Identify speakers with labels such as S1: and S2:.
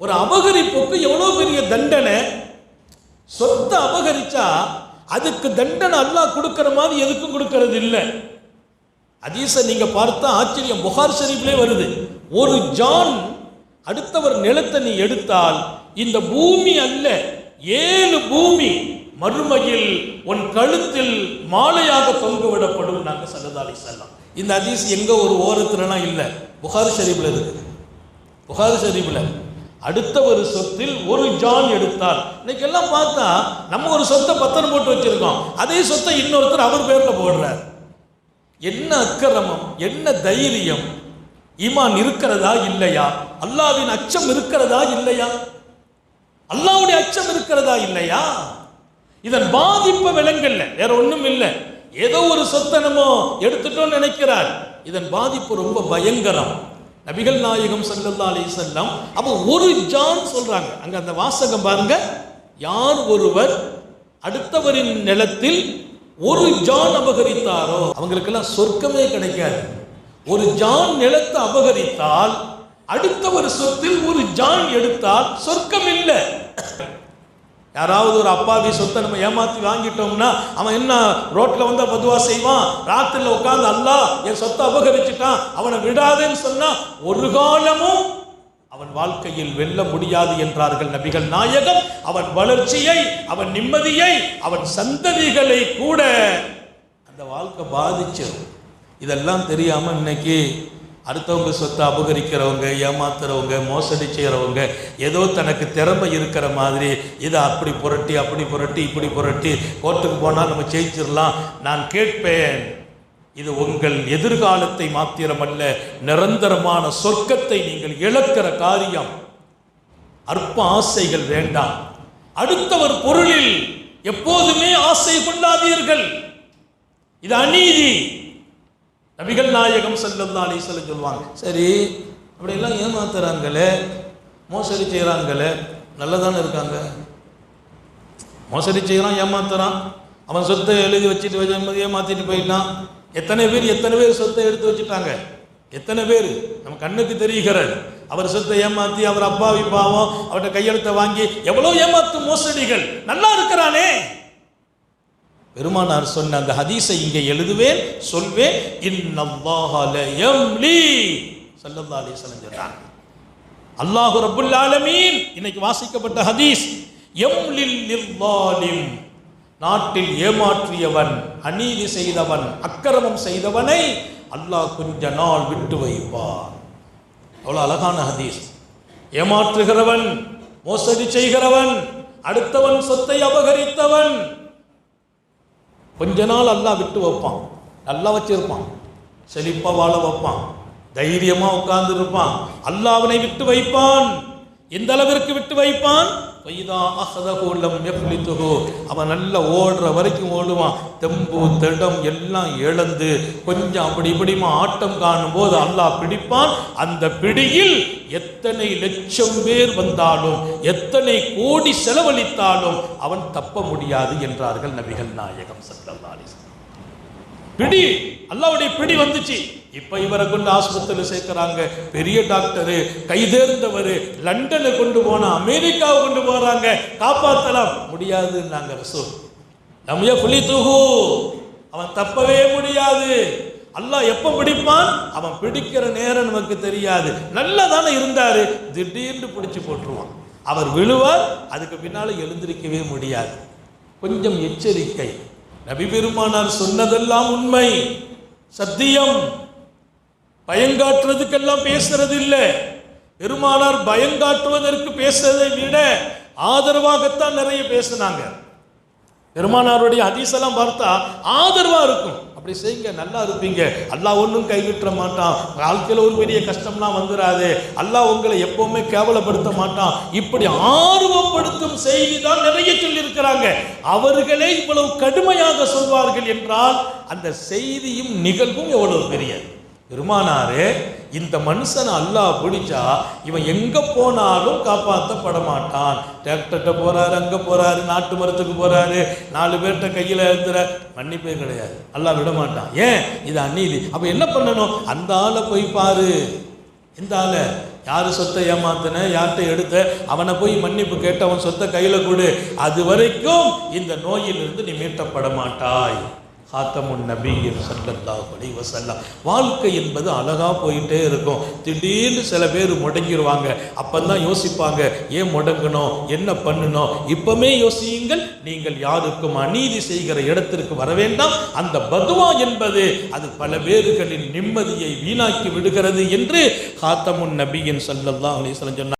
S1: ஒரு அபகரிப்புக்கு எவ்வளோ பெரிய தண்டனை? சொத்தை அபகரிச்சா அதுக்கு தண்டனை அல்லாஹ் கொடுக்குற மாதிரி எதுக்கும் கொடுக்கறது இல்லை. அதீச நீங்க பார்த்தா ஆச்சரியம். புகார் ஷெரீஃப்லே வருது. ஒரு ஜான் அடுத்தவர் நிலத்தை நீ எடுத்தால் இந்த பூமி அல்ல ஏழு பூமி மறுமையில் உன் கழுத்தில் மாலையாக தொங்கு விடப்படும் நாங்க சல்லதாலி செல்லாம் இந்த அதீஸ் எங்க ஒரு ஓரத்துலலாம் இல்லை? புகார் ஷரீஃப்ல இருக்கு புகார் ஷரீஃப்ல. அடுத்த ஒரு சொத்தில் ஒரு ஜான் எடுத்தால் இன்னைக்கு எல்லாம் பார்த்தா நம்ம ஒரு சொத்தை பத்திரம் போட்டு வச்சிருக்கோம். அதே சொத்தை இன்னொருத்தர் அவர் பேர்ல போடுறார். என்ன அக்கிரமம் என்ன தைரியம்? ஈமான் இருக்கிறதா இல்லையா? அல்லாவின் அச்சம் இருக்கிறதா இல்லையா? அல்லாவுடைய அச்சம் இருக்கிறதா இல்லையா? இதன் பாதிப்பு விலங்கல்ல வேற ஒன்றும் இல்லை. ஏதோ ஒரு சொத்தை நம்ம எடுத்துட்டோம்னு நினைக்கிறார். இதன் பாதிப்பு ரொம்ப பயங்கரம். நபிகள் நாயகம் சல்லல்லா அலி செல்லம் அப்போ ஒரு ஜான் சொல்றாங்க. அங்க அந்த வாசகம் பாருங்க. யார் ஒருவர் அடுத்தவரின் நிலத்தில் ஒரு ஜான் அபகரித்தாரோ அவங்களுக்கெல்லாம் சொர்க்கமே கிடைக்காது. ஒரு ஜான் நிலத்தை அபகரித்தால் அடுத்தவர் சொத்தில் ஒரு ஜான் எடுத்தால் சொர்க்கம் இல்லை. யாராவது ஒரு அப்பாவி சொத்தை நம்ம ஏமாத்தி வாங்கிட்டோம்னா அவன் என்ன ரோட்ல வந்தா பதுவா செய்வான்? ராத்திரில உட்காந்து அல்லா என் சொத்தை அபகரிச்சுட்டான் அவனை விடாதேன்னு சொன்னா ஒரு காலமும் அவன் வாழ்க்கையில் வெல்ல முடியாது என்றார்கள் நபிகள் நாயகம். அவன் வளர்ச்சியை அவன் நிம்மதியை அவன் சந்ததிகளை கூட அந்த வாழ்க்கை பாதிச்சிடும் இதெல்லாம் தெரியாம இன்னைக்கு அடுத்தவங்க சொத்தை அபகரிக்கிறவங்க ஏமாத்துறவங்க மோசடி செய்கிறவங்க ஏதோ தனக்கு திறமை இருக்கிற மாதிரி இதை அப்படி புரட்டி அப்படி புரட்டி இப்படி புரட்டி கோர்ட்டுக்கு போனால் நம்ம ஜெயிச்சிடலாம் நான் கேட்பேன் இது உங்கள் எதிர்காலத்தை மாத்திரமல்ல நிரந்தரமான சொர்க்கத்தை நீங்கள் இழக்கிற காரியம். அற்ப ஆசைகள் வேண்டாம். அடுத்தவர் பொருளில் எப்போதுமே ஆசை கொள்ளாதீர்கள். இது அநீதி. நபிகள் நாயகம் ஸல்லல்லாஹு அலைஹி வஸல்லம் சொல்லுவாங்க. சரி அப்படியெல்லாம் ஏமாத்துறாங்களே மோசடி செய்கிறாங்களே நல்லதானே இருக்காங்க. மோசடி செய்கிறான் ஏமாத்துறான். அவன் சொத்தை எழுதி வச்சுட்டு வச்சு ஏமாத்திட்டு போயிட்டான். எத்தனை பேர் எத்தனை பேர் சொத்தை எடுத்து வச்சுட்டாங்க? எத்தனை பேர்? நம்ம கண்ணுக்கு தெரிகிறது அவர் சொத்தை ஏமாத்தி அவர் அப்பாவி பாவம் அவர்கிட்ட கையெழுத்தை வாங்கி எவ்வளோ ஏமாத்து மோசடிகள்? நல்லா இருக்கிறானே. பெருமானார் சொன்ன அந்த ஹதீஸை இங்கே எழுதுவேன் சொல்வேன். இன்னல்லாஹ ல யம்லி ஸல்லல்லாஹு அலைஹி வஸல்லம் அல்லாஹ் ஆலமீன் இன்னைக்கு வாசிக்கப்பட்ட ஹதீஸ். யம்லில் நாட்டில் ஏமாற்றியவன் அநீதி செய்தவன் அக்கிரமம் செய்தவனை அல்லாஹ் கொஞ்ச நாள் விட்டு வைப்பார் அவ்வளோ அழகான ஹதீஸ். ஏமாற்றுகிறவன் மோசடி செய்கிறவன் அடுத்தவன் சொத்தை அபகரித்தவன் கொஞ்ச நாள் அல்லாஹ் விட்டு வைப்பான். நல்லா வச்சிருப்பான். செழிப்பா வாழ வைப்பான். தைரியமா உட்கார்ந்து இருப்பான் அல்லாஹ் அவனை விட்டு வைப்பான். எந்த அளவிற்கு விட்டு வைப்பான்? அவன் நல்லா ஓடுற வரைக்கும் ஓடுவான். தெம்பு திடம் எல்லாம் இழந்து கொஞ்சம் அப்படி இப்படிமா ஆட்டம் காணும் போது அல்லாஹ் பிடிப்பான். அந்த பிடியில் எத்தனை லட்சம் பேர் வந்தாலும் எத்தனை கோடி செலவழித்தாலும் அவன் தப்ப முடியாது என்றார்கள் நபிகள் நாயகம் ஸல்லல்லாஹு அலைஹி பிடி அல்லாவுடைய பிடி வந்துச்சு. இப்ப இவரை கொண்டு ஆஸ்பத்திரியில் சேர்க்கிறாங்க. பெரிய டாக்டரு கைதேர்ந்தவர் லண்டனை கொண்டு போனா அமெரிக்காவை கொண்டு போறாங்க. காப்பாத்தலாம். முடியாதுன்னாங்க ரசூல். நம்ம புலி தூகு அவன் தப்பவே முடியாது. அல்லாஹ் எப்ப பிடிப்பான்? அவன் பிடிக்கிற நேரம் நமக்கு தெரியாது. நல்லா தானே இருந்தாரு. திடீர்னு பிடிச்சு போட்டுருவான். அவர் விழுவார். அதுக்கு பின்னால் எழுந்திருக்கவே முடியாது. கொஞ்சம் எச்சரிக்கை. நபி பெருமானார் சொன்னதெல்லாம் உண்மை. சத்தியம். பயங்காட்டுறதுக்கெல்லாம் பேசுறது இல்லை பெருமானார் பயங்காட்டுவதற்கு பேசுறதை விட ஆதரவாகத்தான் நிறைய பேசுனாங்க. பெருமானாருடைய ஹதீஸெல்லாம் பார்த்தா ஆதரவா இருக்கும். அப்படி செய்யுங்க நல்லா இருப்பீங்க. அல்லா ஒன்றும் கைவிட்ட மாட்டான். வாழ்க்கையில் ஒரு பெரிய கஷ்டம்லாம் வந்துடாது அல்லா உங்களை எப்பவுமே கேவலப்படுத்த மாட்டான். இப்படி ஆர்வப்படுத்தும் செய்தி தான் நிறைய சொல்லியிருக்கிறாங்க. அவர்களே இவ்வளவு கடுமையாக சொல்வார்கள் என்றால் அந்த செய்தியும் நிகழ்வும் எவ்வளவு பெரியது? பெருமானாரு இந்த மனுஷனை அல்லாஹ் பிடிச்சா இவன் எங்கே போனாலும் காப்பாற்றப்பட மாட்டான் டாக்டர்கிட்ட போறாரு அங்கே போகிறாரு நாட்டு மரத்துக்கு போகிறாரு நாலு பேர்கிட்ட கையில் எழுந்துற மன்னிப்பே கிடையாது. அல்லாஹ் விட மாட்டான் ஏன்? இது அந்நீதி அப்போ என்ன பண்ணணும்? அந்த ஆளை போய் பாரு. இந்த ஆளை. யார் சொத்தை ஏமாத்தின யார்கிட்ட எடுத்த அவனை போய் மன்னிப்பு கேட்டு அவன் சொத்தை கையில் கொடு. அது வரைக்கும் இந்த நோயிலிருந்து நீ மீட்டப்பட மாட்டாய் ஹாத்தமுன் நபியின் சல்லல்லாஹு அலைஹி வாழ்க்கை என்பது அழகா போயிட்டே இருக்கும். திடீர்னு சில பேர் முடங்கிடுவாங்க அப்பந்தான் யோசிப்பாங்க ஏன் முடங்கணும்? என்ன பண்ணணும்? இப்போமே யோசியுங்கள் நீங்கள் யாருக்கும் அநீதி செய்கிற இடத்திற்கு வர வேண்டாம். அந்த பதுவா என்பது அது பல பேர்களின் நிம்மதியை வீணாக்கி விடுகிறது என்று ஹாத்தமுன் நபியின் சல்லல்லாஹு அலைஹி சொன்னார்.